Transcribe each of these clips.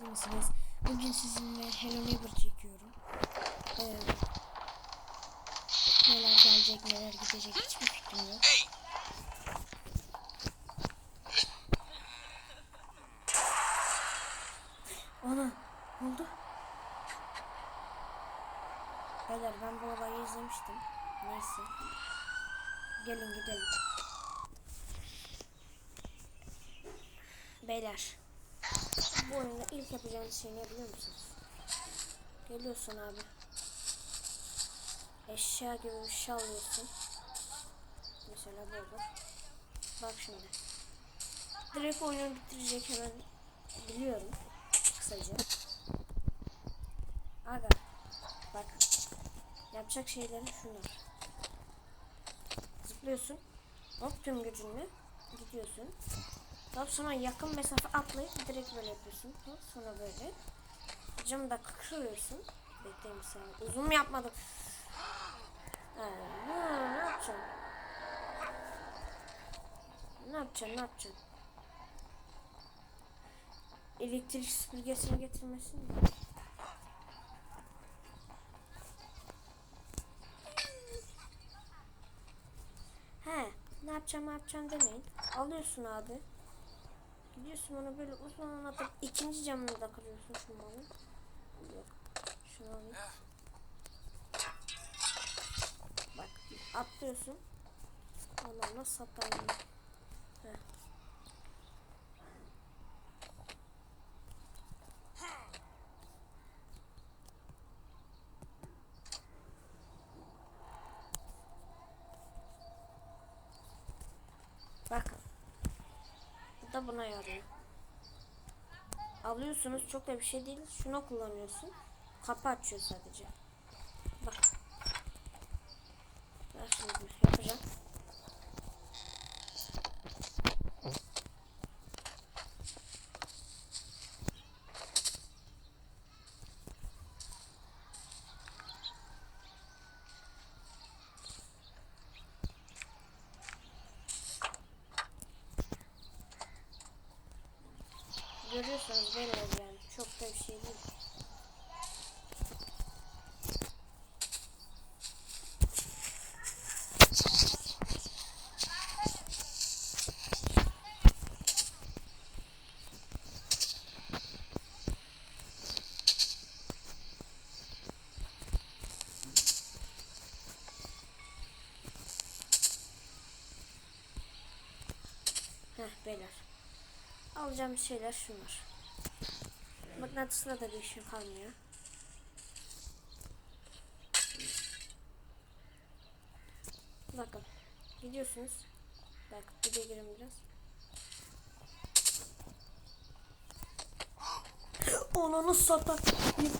İyi misiniz? Bugün sizinle Hello Neighbor çekiyorum. Ee, neler gelecek neler gidecek hiçbir fikrim yok. Ana ne oldu? Beyler ben bu olayı izlemiştim. Neyse. Gelin gidelim. Beyler. Bu oyunda ilk yapacağınız şey ne biliyor musunuz? Geliyorsun abi. Eşya gibi bir şey alıyorsun. Mesela bu olur. Bak şimdi. Direkt oyunu bitirecek hemen biliyorum. Kısaca. Aga. Bak. Yapacak şeylerin şunlar. Zıplıyorsun. Hop tüm gücünle gidiyorsun. Daha sonra yakın mesafe atlayıp direkt böyle yapıyorsun. Sonra böyle. Camı da kırıyorsun. Bekleyin bir saniye. Uzun mu yapmadım? Ne, ne yapacağım? Ne yapacağım? Ne yapacağım? Elektrik süpürgesini getirmesin mi? He, ne yapacağım ne yapacağım demeyin. Alıyorsun abi. Gidiyorsun onu böyle uzun atıp ikinci camını da kırıyorsun şu malı. Yok. Şunu alayım. Bak atlıyorsun. Allah nasıl satayım? Heh. Bakın. Bu da buna yarıyor. Alıyorsunuz çok da bir şey değil. Şunu kullanıyorsun. Kapı açıyor sadece. Bak. Ben şimdi yapacağım. Görüyorsunuz böyle yani. Çok da bir şey değil. Heh beyler. Alacağım şeyler şunlar. Mıknatısına da bir işim kalmıyor. Bakın. Gidiyorsunuz. Bak bir de girin biraz. Ananı satan.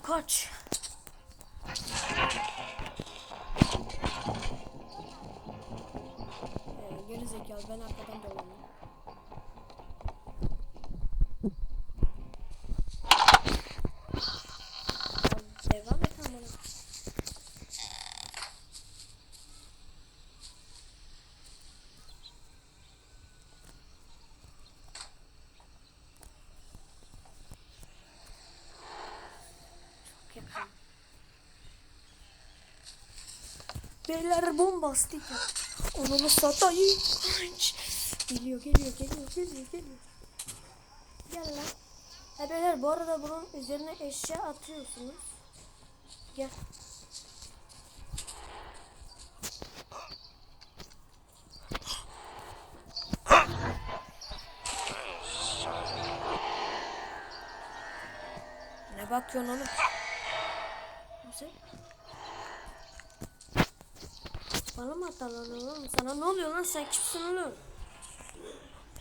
Kaç. Ee, geri zekalı ben arkadan dolanıyorum. Ya Devam et amına. Çok yakın. Beyler bombastik ya. Onu satayım. Geliyor geliyor geliyor geliyor geliyor. Gel lan. Ha beyler bu arada bunun üzerine eşya atıyorsunuz. Gel. Ne bakıyorsun oğlum? Bana mı atarlanıyorsun oğlum? Sana ne oluyor lan? Sen kimsin oğlum?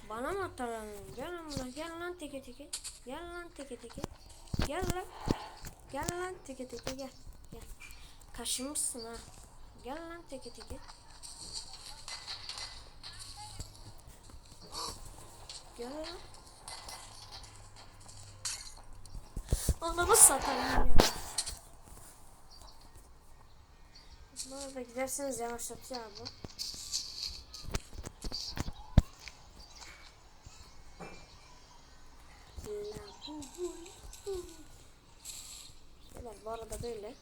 Bana mı atarlanıyorsun? Gel lan buraya. Gel lan teke teke. Gel lan teke teke. Gel lan. Gel lan teke teke gel. Gel. Kaşınmışsın ha. Gel lan teke teke. Gel lan. Ananı satayım ya. hızla giderseniz yavaşlatıyor abi. Şeyler bu arada böyle.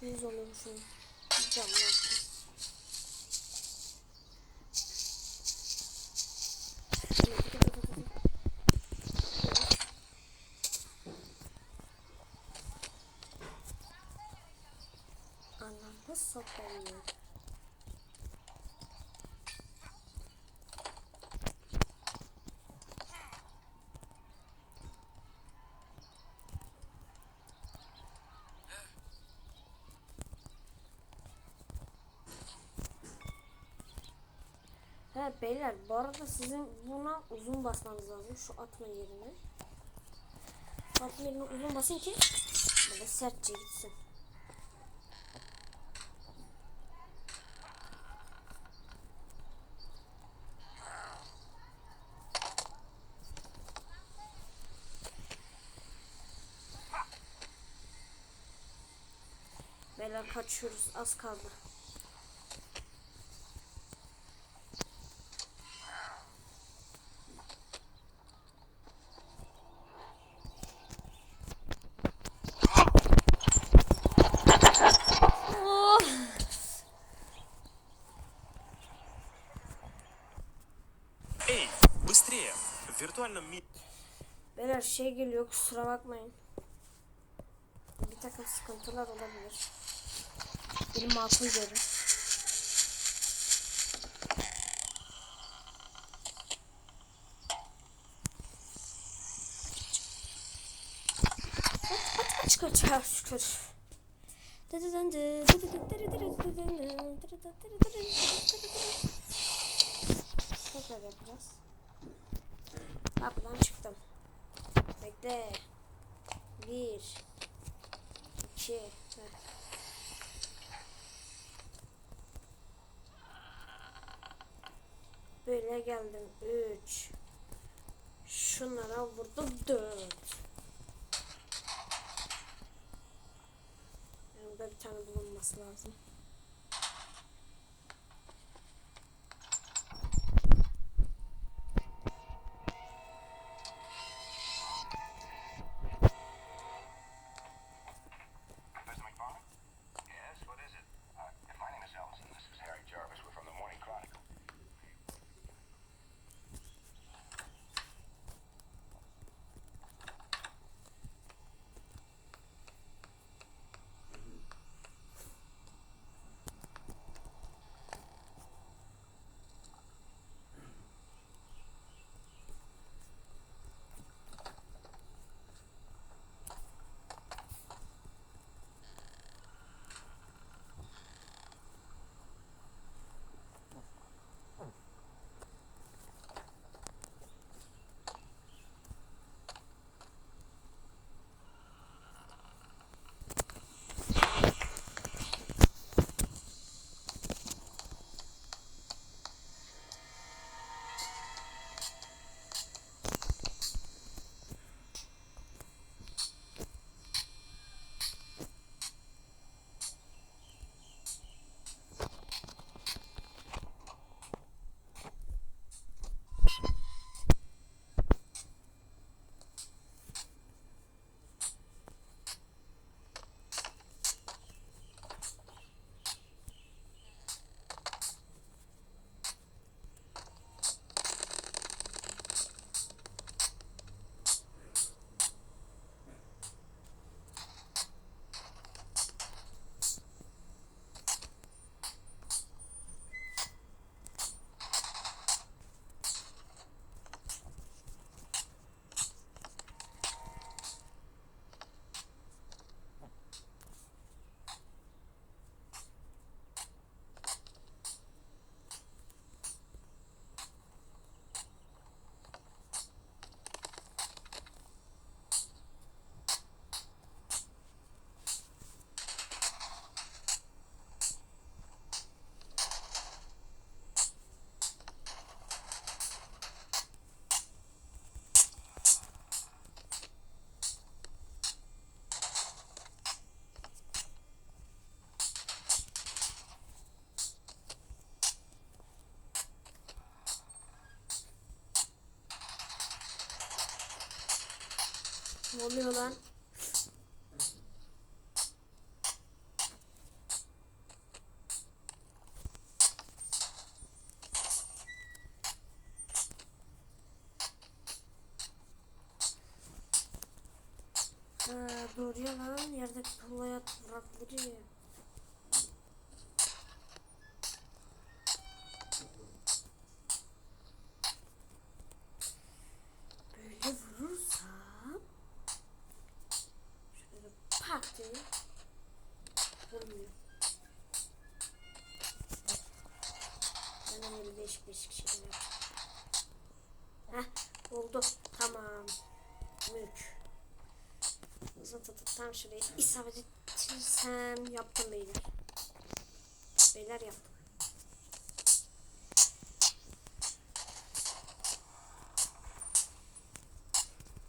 Yüz oluyormuşum. Camlar. Anlamda sokayım. He beyler bu arada sizin buna uzun basmanız lazım şu atma yerine. Atma yerine uzun basın ki böyle sertçe gitsin. Beyler kaçıyoruz. Az kaldı. Beyler şey geliyor kusura bakmayın. Bir takım sıkıntılar olabilir. Beni makul görün. Kaç kaç. Tekrar yapacağız. Kapıdan çıktım. Bekle. Bir. iki. Heh. Böyle geldim. Üç. Şunlara vurdum. Dört. Yanında bir tane bulunması lazım. Ne oluyor lan? Ee, doğru ya lan yerdeki tuğlaya bırakılıyor. Oldu tamam. Mülk. Uzun tutup tam şurayı isabet ettirsem yaptım beyler. Beyler yaptım.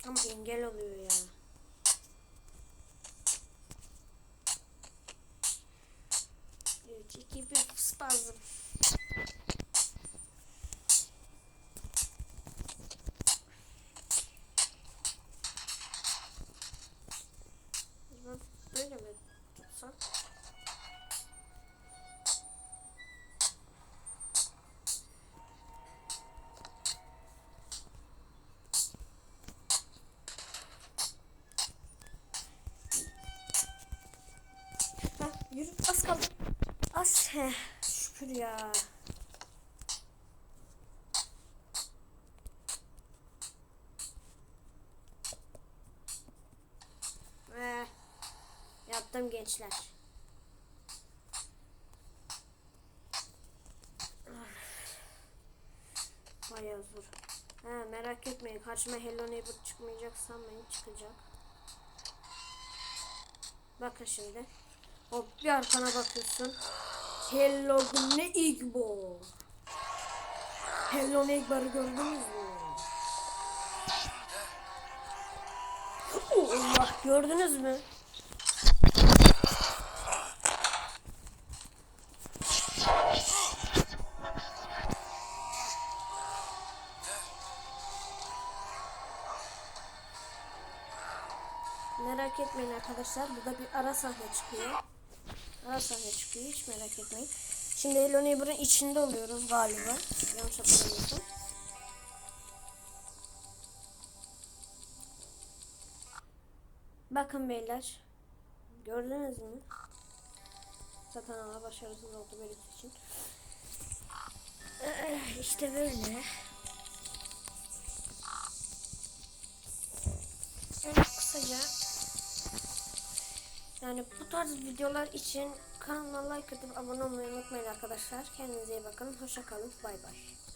Ama engel oluyor ya. Üç, iki, bir spazm. Yürü az kaldı. Az heh, şükür ya. Eh, yaptım gençler. Ah. Bayağı zor. Ha, merak etmeyin karşıma Hello Neighbor çıkmayacak sanmayın çıkacak. Bakın şimdi. Hop bir arkana bakıyorsun. Hello Neighbor. Hello Neighbor'ı gördünüz mü? Allah gördünüz mü? Merak etmeyin arkadaşlar. Burada bir ara sahne çıkıyor. Ara sahne çıkıyor. Hiç merak etmeyin. Şimdi Hello Neighbor'ın içinde oluyoruz galiba. Yanlış hatırlamıyorsam. Bakın beyler. Gördünüz mü? Zaten ana başarısız oldu benim için. Eh, İşte böyle. Evet, kısaca yani bu tarz videolar için kanala like atıp abone olmayı unutmayın arkadaşlar. Kendinize iyi bakın. Hoşça kalın. Bay bay.